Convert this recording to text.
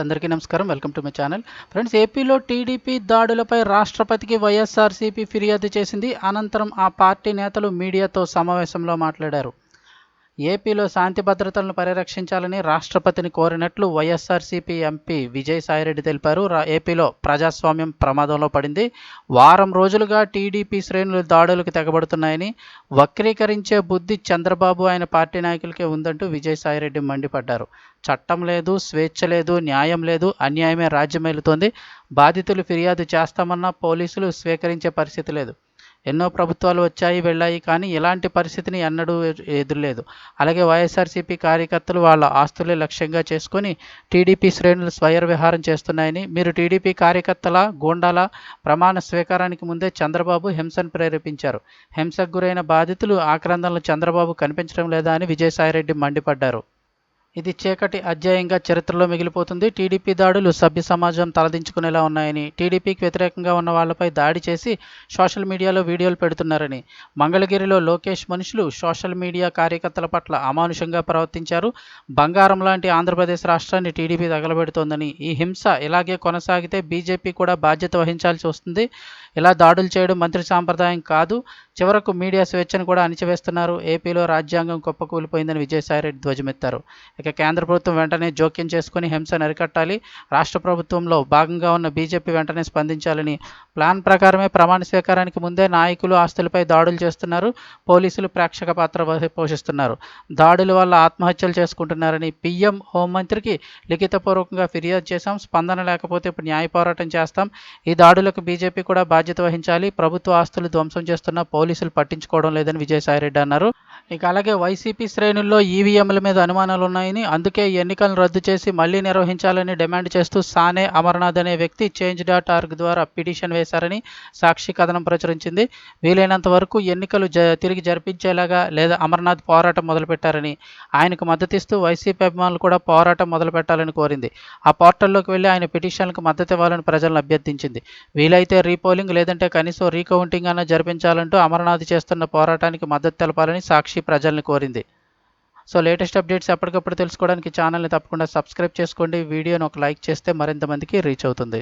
అందరికీ నమస్కారం. Welcome to my channel. Friends ఏపీలో టీడీపీ దాడులపై రాష్ట్రపతికి వైఎస్ఆర్సీపీ ఫిర్యాదు చేసింది. అనంతరం ఆ పార్టీ నేతలు మీడియాతో సమావేశంలో మాట్లాడారు. ఏపీలో శాంతి భద్రతలను పరిరక్షించాలని రాష్ట్రపతిని కోరినట్లు వైఎస్ఆర్సీపీ ఎంపీ విజయసాయిరెడ్డి తెలిపారు. ఏపీలో ప్రజాస్వామ్యం ప్రమాదంలో పడింది. వారం రోజులుగా టీడీపీ శ్రేణులు దాడులకు తెగబడుతున్నాయని వక్రీకరించే బుద్ధి చంద్రబాబు ఆయన పార్టీ నాయకులకే ఉందంటూ విజయసాయిరెడ్డి మండిపడ్డారు. చట్టం లేదు స్వేచ్ఛ లేదు న్యాయం లేదు అన్యాయమే రాజ్యమేలుతోంది. బాధితులు ఫిర్యాదు చేస్తామన్నా పోలీసులు స్వీకరించే పరిస్థితి లేదు. ఎన్నో ప్రభుత్వాలు వచ్చాయి వెళ్ళాయి కానీ ఇలాంటి పరిస్థితిని ఎన్నడూ ఎదురులేదు. అలాగే వైఎస్ఆర్సీపీ కార్యకర్తలు వాళ్ళ ఆస్తులే లక్ష్యంగా చేసుకుని టీడీపీ శ్రేణులు స్వయర్ విహారం చేస్తున్నాయని మీరు టీడీపీ కార్యకర్తల గూండాల ప్రమాణ స్వీకారానికి ముందే చంద్రబాబు హింసను ప్రేరేపించారు. హింసకు గురైన బాధితులు ఆక్రందనలు చంద్రబాబు కనిపించడం లేదా అని విజయసాయిరెడ్డి మండిపడ్డారు. ఇది చీకటి అధ్యాయంగా చరిత్రలో మిగిలిపోతుంది. టీడీపీ దాడులు సభ్య సమాజం తలదించుకునేలా ఉన్నాయని టీడీపీకి వ్యతిరేకంగా ఉన్న వాళ్ళపై దాడి చేసి సోషల్ మీడియాలో వీడియోలు పెడుతున్నారని మంగళగిరిలో లోకేష్ మనుషులు సోషల్ మీడియా కార్యకర్తల పట్ల అమానుషంగా ప్రవర్తించారు. బంగారం లాంటి ఆంధ్రప్రదేశ్ రాష్ట్రాన్ని టీడీపీ తగలబెడుతోందని ఈ హింస ఇలాగే కొనసాగితే బీజేపీ కూడా బాధ్యత వహించాల్సి వస్తుంది. ఇలా దాడులు చేయడం మంత్రి సాంప్రదాయం కాదు. చివరకు మీడియా స్వేచ్ఛను కూడా అణిచివేస్తున్నారు. ఏపీలో రాజ్యాంగం కుప్పకూలిపోయిందని విజయసాయిరెడ్డి ధ్వజమెత్తారు. ఇక కేంద్ర ప్రభుత్వం వెంటనే జోక్యం చేసుకుని హింసను అరికట్టాలి. రాష్ట్ర ప్రభుత్వంలో భాగంగా ఉన్న బీజేపీ వెంటనే స్పందించాలని ప్లాన్ ప్రకారమే ప్రమాణ స్వీకారానికి ముందే నాయకులు ఆస్తులపై దాడులు చేస్తున్నారు. పోలీసులు ప్రేక్షక పాత్ర పోషిస్తున్నారు. దాడుల వల్ల ఆత్మహత్యలు చేసుకుంటున్నారని పీఎం హోంమంత్రికి లిఖితపూర్వకంగా ఫిర్యాదు చేశాం. స్పందన లేకపోతే ఇప్పుడు న్యాయ పోరాటం చేస్తాం. ఈ దాడులకు బీజేపీ కూడా బాధ్యత వహించాలి. ప్రభుత్వ ఆస్తులు ధ్వంసం చేస్తున్న పోలీసులు పట్టించుకోవడం లేదని విజయసాయిరెడ్డి అన్నారు. ఇక అలాగే వైసీపీ శ్రేణుల్లో ఈవీఎంల మీద అనుమానాలు ఉన్నాయని అందుకే ఈ ఎన్నికలను రద్దు చేసి మళ్ళీ నిర్వహించాలని డిమాండ్ చేస్తూ సానే అమర్నాథ్ అనే వ్యక్తి చేంజ్ డాట్ ఆర్గ్ ద్వారా పిటిషన్ వేశారని సాక్షి కథనం ప్రచురించింది. వీలైనంత వరకు ఎన్నికలు జ తిరిగి జరిపించేలాగా లేదా అమర్నాథ్ పోరాటం మొదలుపెట్టారని ఆయనకు మద్దతిస్తూ వైసీపీ అభిమానులు కూడా పోరాటం మొదలుపెట్టాలని కోరింది. ఆ పోర్టల్లోకి వెళ్ళి ఆయన పిటిషన్లకు మద్దతు ఇవ్వాలని ప్రజలను అభ్యర్థించింది. వీలైతే రీపోలింగ్ లేదంటే కనీసం రీకౌంటింగ్ అన్న జరిపించాలంటూ అమర్నాథ్ చేస్తున్న పోరాటానికి మద్దతు తెలపాలని సాక్షి ప్రజల్ని కోరింది. సో లేటెస్ట్ అప్డేట్స్ ఎప్పటికప్పుడు తెలుసుకోవడానికి ఛానల్ని తప్పకుండా సబ్స్క్రైబ్ చేసుకోండి. వీడియోని ఒక లైక్ చేస్తే మరింత మందికి రీచ్ అవుతుంది.